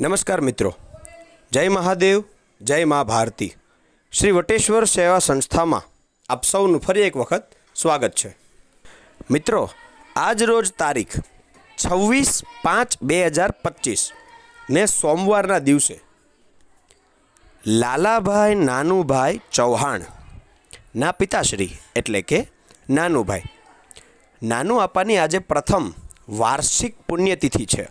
નમસ્કાર મિત્રો. જય મહાદેવ, જય મા ભારતી. શ્રી વટેશ્વર સેવા સંસ્થામાં આપ સૌનું ફરી એક વખત સ્વાગત છે. મિત્રો, આજ રોજ તારીખ છવ્વીસ પાંચ બે હજાર પચીસ ને સોમવારના દિવસે લાલાભાઈ નાનુભાઈ ચૌહાણ, ના પિતાશ્રી એટલે કે નાનુભાઈ. નાનુ આપાની આજે પ્રથમ વાર્ષિક પુણ્યતિથિ છે.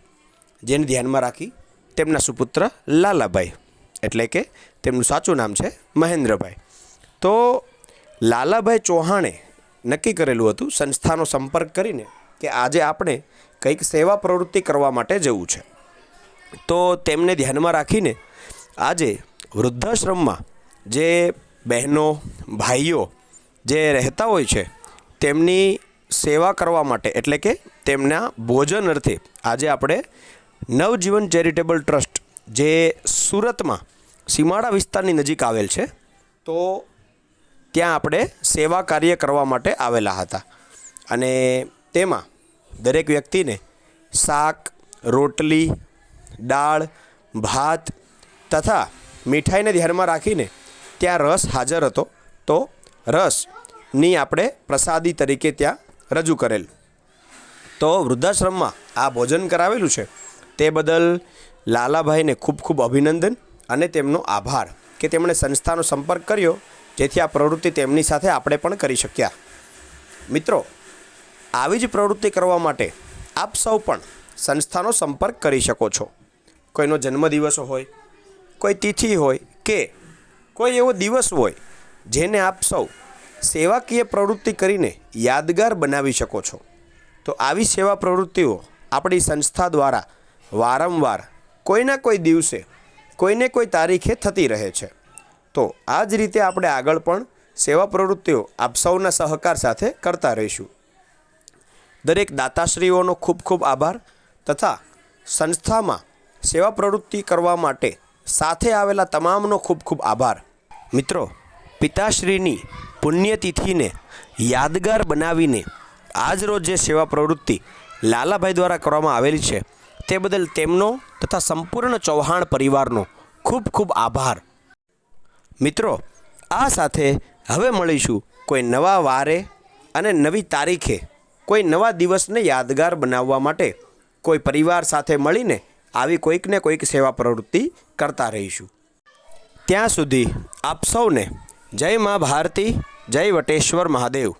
જેને ધ્યાનમાં રાખી તેમના સુપુત્ર લાલાભાઈ. એટલે કે તેમનું સાચું નામ છે મહેન્દ્રભાઈ. તો લાલાભાઈ ચૌહાણે નક્કી કરેલું હતું સંસ્થાનો સંપર્ક કરીને કે આજે આપણે કંઈક સેવા પ્રવૃત્તિ કરવા માટે જવું છે. તો તેમને ધ્યાનમાં રાખીને આજે વૃદ્ધાશ્રમમાં જે બહેનો, ભાઈઓ જે રહેતા હોય છે, તેમની સેવા કરવા માટે, એટલે કે તેમના ભોજન અર્થે આજે આપણે નવજીવન ચેરિટેબલ ટ્રસ્ટ, જે સુરતમાં સીમાડા વિસ્તારની નજીક આવેલ છે, તો ત્યાં આપણે સેવા કાર્ય કરવા માટે આવેલા હતા. અને તેમાં દરેક વ્યક્તિને શાક, રોટલી, દાળ, ભાત તથા મીઠાઈને ધ્યાનમાં રાખીને ત્યાં રસ હાજર હતો. તો રસની આપણે પ્રસાદી તરીકે ત્યાં રજૂ કરેલ. તો વૃદ્ધાશ્રમમાં આ ભોજન કરાવેલું છે. તે બદલ લાલાભાઈને ખૂબ ખૂબ અભિનંદન અને તેમનો આભાર કે તેમણે સંસ્થાનો સંપર્ક કર્યો, જેથી આ પ્રવૃત્તિ તેમની સાથે આપણે પણ કરી શક્યા. મિત્રો, આવી જ પ્રવૃત્તિ કરવા માટે આપ સૌ પણ સંસ્થાનો સંપર્ક કરી શકો છો. કોઈનો જન્મદિવસ હોય, કોઈ તિથિ હોય કે કોઈ એવો દિવસ હોય જેને આપ સૌ સેવાકીય પ્રવૃત્તિ કરીને યાદગાર બનાવી શકો છો. તો આવી સેવા પ્રવૃત્તિઓ આપણી સંસ્થા દ્વારા વારંવાર, કોઈના કોઈ દિવસે, કોઈને કોઈ તારીખે થતી રહે છે. તો આ જ રીતે આપણે આગળ પણ સેવા પ્રવૃત્તિઓ આપ સૌના સહકાર સાથે કરતા રહીશું. દરેક દાતાશ્રીઓનો ખૂબ ખૂબ આભાર તથા સંસ્થામાં સેવા પ્રવૃત્તિ કરવા માટે સાથે આવેલા તમામનો ખૂબ ખૂબ આભાર. મિત્રો, પિતાશ્રીની પુણ્યતિથિને યાદગાર બનાવીને આજરોજ જે સેવા પ્રવૃત્તિ લાલાભાઈ દ્વારા કરવામાં આવેલી છે તે બદલ તેમનો તથા સંપૂર્ણ ચૌહાણ પરિવારનો ખૂબ ખૂબ આભાર. મિત્રો, આ સાથે હવે મળીશું કોઈ નવા વારે અને નવી તારીખે કોઈ નવા દિવસને યાદગાર બનાવવા માટે. કોઈ પરિવાર સાથે મળીને આવી કોઈકને કોઈક સેવા પ્રવૃત્તિ કરતા રહીશું. ત્યાં સુધી આપ સૌને જય મા ભારતી, જય વટેશ્વર મહાદેવ.